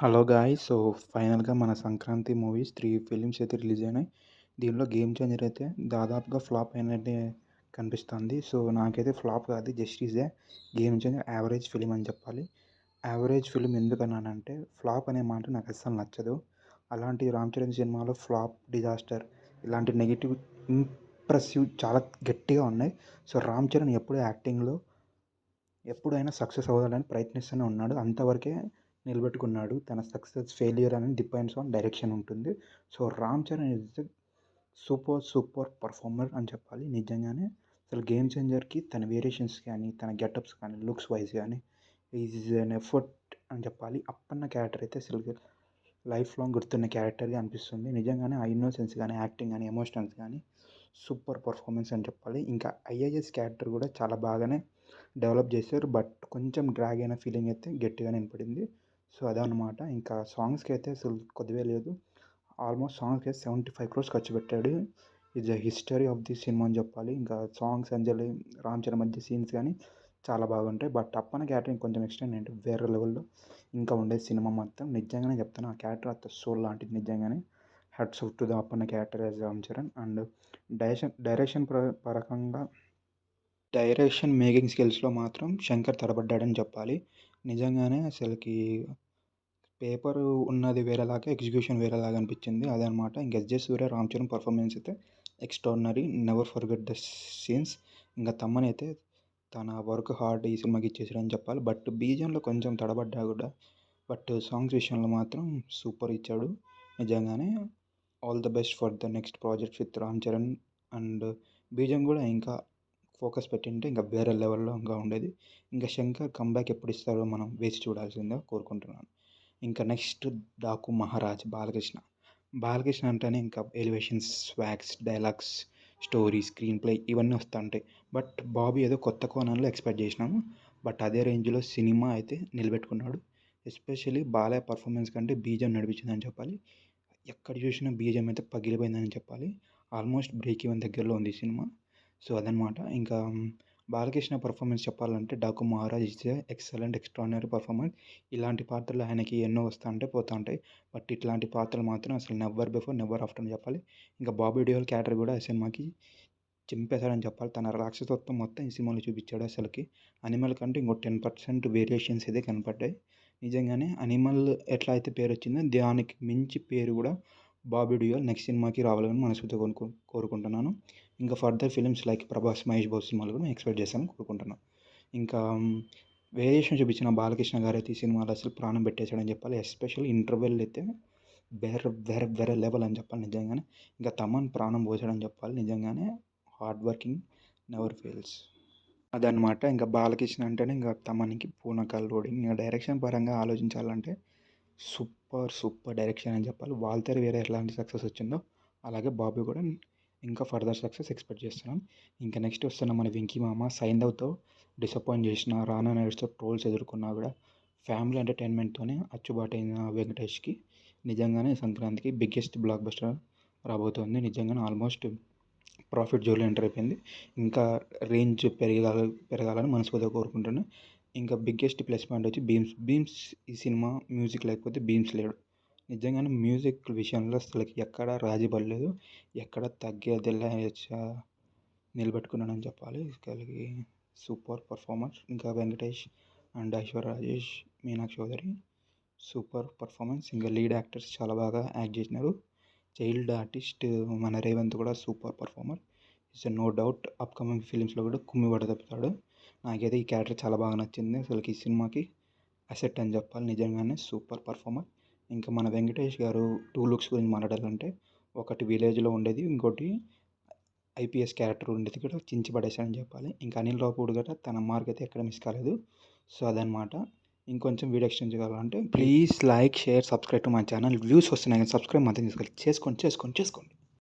Hello guy so ఫైనల్గా మన Sankranti movies three films అయితే రిలీజ్ అయినాయి. దీనిలో గేమ్ చేంజర్ అయితే దాదాపుగా ఫ్లాప్ అయినట్టే కనిపిస్తుంది. సో నాకైతే ఫ్లాప్ కాదు just is a game changer average film అని చెప్పాలి. యావరేజ్ ఫిలిం ఎందుకన్నానంటే ఫ్లాప్ అనే మాట నాకు అస్సలు నచ్చదు. అలాంటి రామ్ చరణ్ సినిమాలో ఫ్లాప్ డిజాస్టర్ ఇలాంటి నెగిటివ్ ఇంప్రెసివ్ చాలా గట్టిగా ఉన్నాయి. సో రామ్ చరణ్ ఎప్పుడు యాక్టింగ్లో ఎప్పుడైనా సక్సెస్ అవ్వాలని ప్రయత్నిస్తూనే ఉన్నాడు. అంతవరకే నిలబెట్టుకున్నాడు. తన సక్సెస్ ఫెయిల్యూర్ అనేది డిపెండ్స్ ఆన్ డైరెక్షన్ ఉంటుంది. So Ram Charan is super super performer అని చెప్పాలి. నిజంగానే అసలు గేమ్ చేంజర్కి తన వేరియేషన్స్ కానీ తన గెటప్స్ కానీ లుక్స్ వైజ్ కానీ ఈజ్ అన్ ఎఫర్ట్ అని చెప్పాలి. అప్పన్న క్యారెక్టర్ అయితే అసలు లైఫ్ లాంగ్ గుర్తున్న క్యారెక్టర్గా అనిపిస్తుంది. నిజంగానే ఆ ఇన్నోసెన్స్ కానీ యాక్టింగ్ కానీ ఎమోషనల్స్ కానీ సూపర్ పర్ఫార్మెన్స్ అని చెప్పాలి. ఇంకా ఐఏఎస్ క్యారెక్టర్ కూడా చాలా బాగానే డెవలప్ చేశారు. బట్ కొంచెం డ్రాగ్ అయిన ఫీలింగ్ అయితే గట్టిగానే వినపడింది. సో అదనమాట ఇంకా సాంగ్స్కి అయితే అసలు కొద్దివే లేదు. ఆల్మోస్ట్ సాంగ్స్కి అయితే సెవెంటీ ఫైవ్ క్రోర్స్ ఖర్చు పెట్టాడు. It's the history of the cinema అని చెప్పాలి. ఇంకా సాంగ్స్ అంజలి రామ్ చరణ్ మధ్య సీన్స్ కానీ చాలా బాగుంటాయి. బట్ అప్పన క్యాటరింగ్ కొంచెం ఎక్స్టెండ్ అంటే వేరే లెవెల్లో ఇంకా ఉండే సినిమా మొత్తం. నిజంగానే చెప్తాను ఆ క్యారెక్టర్ అంత సోల్ లాంటిది నిజంగానే. Heads out to the Appanna character as Ram Charan. And direction direction పరకంగా direction making స్కిల్స్లో మాత్రం శంకర్ తడబడ్డాడని చెప్పాలి. నిజంగానే అసలుకి పేపర్ ఉన్నది వేరేలాగా ఎగ్జిక్యూషన్ వేరేలాగా అనిపించింది. అదనమాట. ఇంకా ఎస్జే సూర్య రామ్ చరణ్ పర్ఫార్మెన్స్ అయితే extraordinary never forget the scenes ఇంకా తమ్మని అయితే తన వర్క్ హార్డ్ ఈ సినిమాకి ఇచ్చేసాడని చెప్పాలి. బట్ బీజంలో కొంచెం తడబడ్డా కూడా. బట్ సాంగ్స్ విషయంలో మాత్రం సూపర్ ఇచ్చాడు. నిజంగానే all the best for the next project with Ram Charan and బీజం కూడా ఇంకా ఫోకస్ పెట్టింటే ఇంకా వేరే లెవెల్లో ఇంకా ఉండేది. ఇంకా శంకర్ కంబ్యాక్ ఎప్పుడు ఇస్తారో మనం వేచి చూడాల్సిందిగా కోరుకుంటున్నాను. ఇంకా నెక్స్ట్ డాకు మహారాజ్ బాలకృష్ణ. బాలకృష్ణ అంటేనే ఇంకా elevations swags dialogues story screenplay ఇవన్నీ వస్తుంటాయి. బట్ బాబీ ఏదో కొత్త కోణంలో ఎక్స్పెక్ట్ చేసినాము. బట్ అదే రేంజ్లో సినిమా అయితే నిలబెట్టుకున్నాడు. ఎస్పెషల్లీ బాలయ్య పర్ఫార్మెన్స్ కంటే బీజం నడిపించిందని చెప్పాలి. ఎక్కడ చూసినా బీజం అయితే పగిలిపోయిందని చెప్పాలి. ఆల్మోస్ట్ బ్రేక్ ఈవెన్ దగ్గరలో ఉంది సినిమా. సో అదనమాట. ఇంకా బాలకృష్ణ పర్ఫార్మెన్స్ చెప్పాలంటే Daaku Maharaj is excellent extraordinary performance ఇలాంటి పాత్రలు ఆయనకి ఎన్నో వస్తూ ఉంటాయి పోతూ ఉంటాయి బట్ ఇట్లాంటి పాత్రలు మాత్రం అసలు నెవర్ బిఫోర్ నెవర్ ఆఫ్టర్ అని చెప్పాలి. ఇంకా బాబీ డియోల్ క్యారెక్టర్ కూడా ఆ సినిమాకి చింపేశాడని చెప్పాలి. తన రాక్షసత్వం మొత్తం ఈ సినిమాలో చూపించాడు అసలుకి. అనిమల్ కంటే ఇంకో టెన్ పర్సెంట్ వేరియేషన్స్ అయితే కనపడ్డాయి. నిజంగానే అనిమల్ ఎట్లా అయితే పేరు వచ్చిందో దానికి మించి పేరు కూడా బాబీ డియోల్ నెక్స్ట్ సినిమాకి రావాలని మనస్ఫూర్తిగా కొనుక్కో కోరుకుంటున్నాను. ఇంకా further films like Prabhas Mahesh Babu సినిమాలు కూడా ఎక్స్పెక్ట్ చేస్తాను కోరుకుంటున్నాను. ఇంకా వేరియేషన్ చూపించిన బాలకృష్ణ గారు అయితే ఈ సినిమాలో అసలు ప్రాణం పెట్టేశాడని చెప్పాలి. ఎస్పెషల్ ఇంటర్వెల్ అయితే వేరే వేరే వేరే లెవెల్ అని చెప్పాలి నిజంగానే. ఇంకా తమన్ ప్రాణం పోసాడని చెప్పాలి నిజంగానే. Hard working never fails. అదనమాట ఇంకా బాలకృష్ణ అంటేనే ఇంకా తమన్కి పూనకాల్ రోడింగ్ ఇంకా డైరెక్షన్ పరంగా ఆలోచించాలంటే సూపర్ సూపర్ డైరెక్షన్ అని చెప్పాలి. వాళ్ళతో వేరే ఎలాంటి సక్సెస్ వచ్చిందో అలాగే బాబీ కూడా ఇంకా ఫర్దర్ సక్సెస్ ఎక్స్పెక్ట్ చేస్తున్నాం. ఇంకా నెక్స్ట్ వస్తున్న మన వెంకీ మామ సైందవ్తో డిసప్పాయింట్ చేసిన రానా నైట్స్తో ట్రోల్స్ ఎదుర్కొన్నా కూడా ఫ్యామిలీ ఎంటర్టైన్మెంట్తోనే అచ్చుబాటైన వెంకటేష్కి నిజంగానే సంక్రాంతికి బిగ్గెస్ట్ బ్లాక్ బస్టర్ రాబోతోంది. నిజంగానే ఆల్మోస్ట్ ప్రాఫిట్ జోన్లో ఎంటర్ అయిపోయింది. ఇంకా రేంజ్ పెరగాల పెరగాలని మనస్ఫూర్తిగా కోరుకుంటున్నాను ఇంకా బిగ్గెస్ట్ ప్లస్ పాయింట్ వచ్చి బీమ్స్ భీమ్స్ ఈ సినిమా మ్యూజిక్ లేకపోతే భీమ్స్ లేడు. నిజంగానే మ్యూజిక్ విషయంలో అసలు ఎక్కడ రాజీ పడలేదు. ఎక్కడ తగ్గేదిలా నిలబెట్టుకున్నాడని చెప్పాలి. కలిగి సూపర్ పర్ఫార్మెన్స్ ఇంకా Venkatesh and Aishwarya Rajesh Meenakshi Chaudhary super performance ఇంకా లీడ్ యాక్టర్స్ చాలా బాగా యాక్ట్ చేసినారు. చైల్డ్ ఆర్టిస్ట్ మన రేవంత్ కూడా super performer it's no doubt upcoming ఫిలిమ్స్లో కూడా కుమ్మి పడతాడు నాకైతే ఈ క్యారెక్టర్ చాలా బాగా నచ్చింది. అసలు ఈ సినిమాకి అసెట్ అని చెప్పాలి. నిజంగానే సూపర్ పర్ఫార్మర్. ఇంకా మన వెంకటేష్ గారు టూ లుక్స్ గురించి మాట్లాడాలంటే ఒకటి విలేజ్లో ఉండేది ఇంకోటి ఐపీఎస్ క్యారెక్టర్ ఉండేది కూడా చించిపడేశాడని చెప్పాలి. ఇంకా అనిల్ రావుపూడి కూడా తన మార్క్ అయితే ఎక్కడ మిస్ కాలేదు. సో అదనమాట ఇంకొంచెం వీడియో ఎక్స్టెండ్ చేయాలంటే please like share subscribe to my channel. Views వస్తున్నాయి కానీ సబ్స్క్రైబ్ మాత్రం చేసుకోండి చేసుకోండి చేసుకోండి చేసుకోండి.